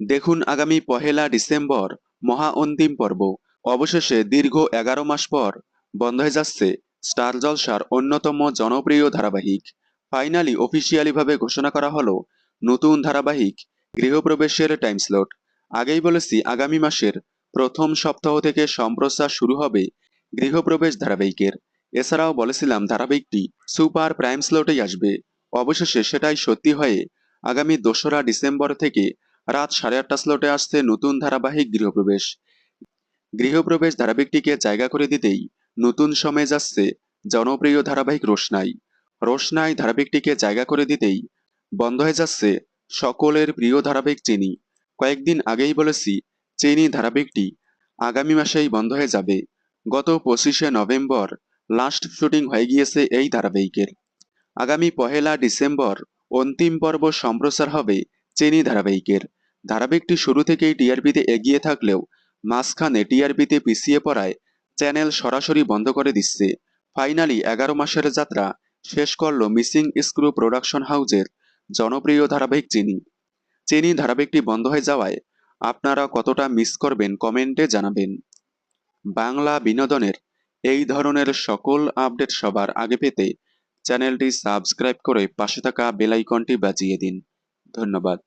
দেখুন আগামী পহেলা ডিসেম্বর মহা অন্তিম পর্ব। অবশেষে দীর্ঘ এগারো মাস পর বন্ধ হয়ে যাচ্ছে স্টার জলসার অন্যতম জনপ্রিয় ধারাবাহিক। ফাইনালি অফিসিয়ালিভাবে ঘোষণা করা হলো নতুন ধারাবাহিক গৃহপ্রবেশের টাইম স্লট আগেই বলেছি আগামী মাসের প্রথম সপ্তাহ থেকে সম্প্রচার শুরু হবে গৃহপ্রবেশ ধারাবাহিকের। এছাড়াও বলেছিলাম ধারাবাহিকটি সুপার প্রাইম স্লটেই আসবে। অবশেষে সেটাই সত্যি হয়ে আগামী দোসরা ডিসেম্বর থেকে রাত সাড়ে আটটা স্লটে আসছে নতুন ধারাবাহিক গৃহপ্রবেশ। গৃহপ্রবেশ ধারাবাহিকটিকে জায়গা করে দিতেই নতুন সময়ে যাচ্ছে জনপ্রিয় ধারাবাহিক রোশনাই। রোশনাই ধারাবাহিকটিকে জায়গা করে দিতেই বন্ধ হয়ে যাচ্ছে সকলের প্রিয় ধারাবাহিক চিনি। কয়েকদিন আগেই বলেছি, চিনি ধারাবাহিকটি আগামী মাসেই বন্ধ হয়ে যাবে। গত পঁচিশে নভেম্বর লাস্ট শুটিং হয়ে গিয়েছে এই ধারাবাহিকের। আগামী পহেলা ডিসেম্বর অন্তিম পর্ব সম্প্রচার হবে চেনি ধারাবাহিকের। ধারাবাহিকটি শুরু থেকেই টিআরপিতে এগিয়ে থাকলেও মাঝখানে টিআরপিতে পিছিয়ে পড়ায় চ্যানেল সরাসরি বন্ধ করে দিচ্ছে। ফাইনালি এগারো মাসের যাত্রা শেষ করল মিসিং স্ক্রু প্রোডাকশন হাউজের জনপ্রিয় ধারাবাহিক চিনি। চিনি ধারাবাহিকটি বন্ধ হয়ে যাওয়ায় আপনারা কতটা মিস করবেন কমেন্টে জানাবেন। বাংলা বিনোদনের এই ধরনের সকল আপডেট সবার আগে পেতে চ্যানেলটি সাবস্ক্রাইব করে পাশে থাকা বেলাইকনটি বাজিয়ে দিন। ধন্যবাদ।